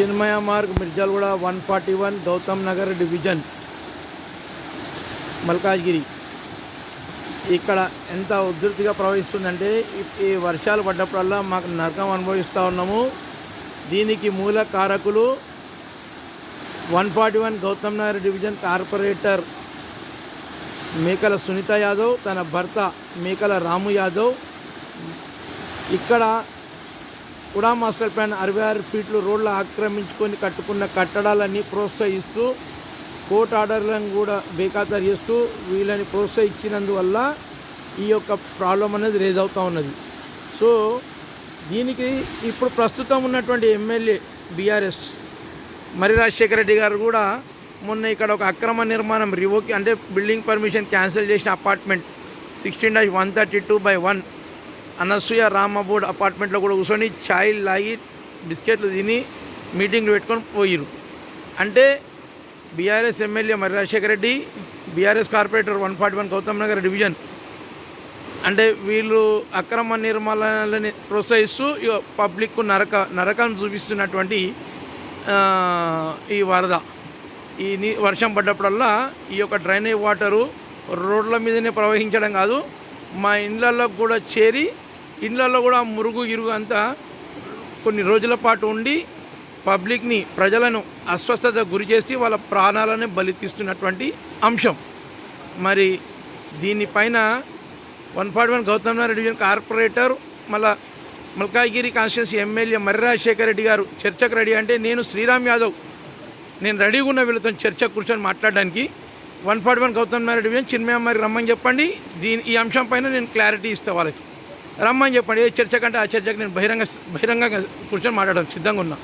Chinmaya Marg Mirjalaguda one forty one Gautam Nagar division Malkajgiri. ఇక్కడ ఎంత ఉధృతిగా ప్రవహిస్తుందంటే ఈ- ఈ వర్షాలు పడ్డప్పుడల్లా మాకు నరకం అనుభవిస్తూ ఉన్నాము. దీనికి మూల కారకులు one forty one Gautam Nagar division corporator Mekala Sunitha Yadav తన భర్త మేకల రాము యాదవ్. ఇక్కడ కుడా మాస్టర్ ప్లాన్ అరవై ఆరు ఫీట్లు రోడ్లు ఆక్రమించుకొని కట్టుకున్న కట్టడాలన్నీ ప్రోత్సహిస్తూ కోర్టు ఆర్డర్లను కూడా బేఖాతరు చేస్తూ వీళ్ళని ప్రోత్సహించినందువల్ల ఈ యొక్క ప్రాబ్లం అనేది రేజ్ అవుతూ ఉన్నది. సో దీనికి ఇప్పుడు ప్రస్తుతం ఉన్నటువంటి ఎమ్మెల్యే బీఆర్ఎస్ మరి రాజశేఖర రెడ్డి గారు కూడా మొన్న ఇక్కడ ఒక అక్రమ నిర్మాణం రివోక్ అంటే బిల్డింగ్ పర్మిషన్ క్యాన్సిల్ చేసిన apartment sixteen dash one thirty two by one Anasuya రామబోర్డ్ అపార్ట్మెంట్లో కూడా కూర్చొని ఛాయ్ లాగి బిస్కెట్లు తిని మీటింగ్లు పెట్టుకొని పోయిరు అంటే BRS MLA Marri Rajashekara Reddy BRS corporator one forty one Gautam Nagar division. అంటే వీళ్ళు అక్రమ నిర్మాణాలని ప్రోత్సహిస్తూ పబ్లిక్కు పబ్లిక్ నరక నరకం చూపిస్తున్నటువంటి ఈ వరద. ఈ నీ వర్షం పడ్డప్పుడల్లా ఈ యొక్క డ్రైనేజ్ వాటరు రోడ్ల మీదనే ప్రవహించడం కాదు మా ఇండ్లలో కూడా చేరి ఇళ్ళల్లో కూడా మురుగు ఇరుగు అంతా కొన్ని రోజుల పాటు ఉండి పబ్లిక్ని ప్రజలను అస్వస్థత గురి చేసి వాళ్ళ ప్రాణాలను బలితీస్తున్నటువంటి అంశం. మరి దీనిపైన one forty one Gautam Nagar division corporator మళ్ళా మల్కాగిరి కాన్స్టిట్యున్సీ ఎమ్మెల్యే మర్రి రాజశేఖర రెడ్డి గారు చర్చకు రెడీ అంటే నేను శ్రీరామ్ యాదవ్. నేను రెడీగా ఉన్న వీళ్ళతో చర్చకు కూర్చొని మాట్లాడడానికి one forty one Gautam Nagar division Chinmaya మరి రమ్మని చెప్పండి. దీని ఈ అంశం పైన నేను క్లారిటీ ఇస్తా వాళ్ళకి. రమ్మని చెప్పండి ఏ చర్చ కంటే ఆ చర్చకు నేను బహిరంగ బహిరంగంగా కూర్చొని మాట్లాడడం సిద్ధంగా ఉన్నా.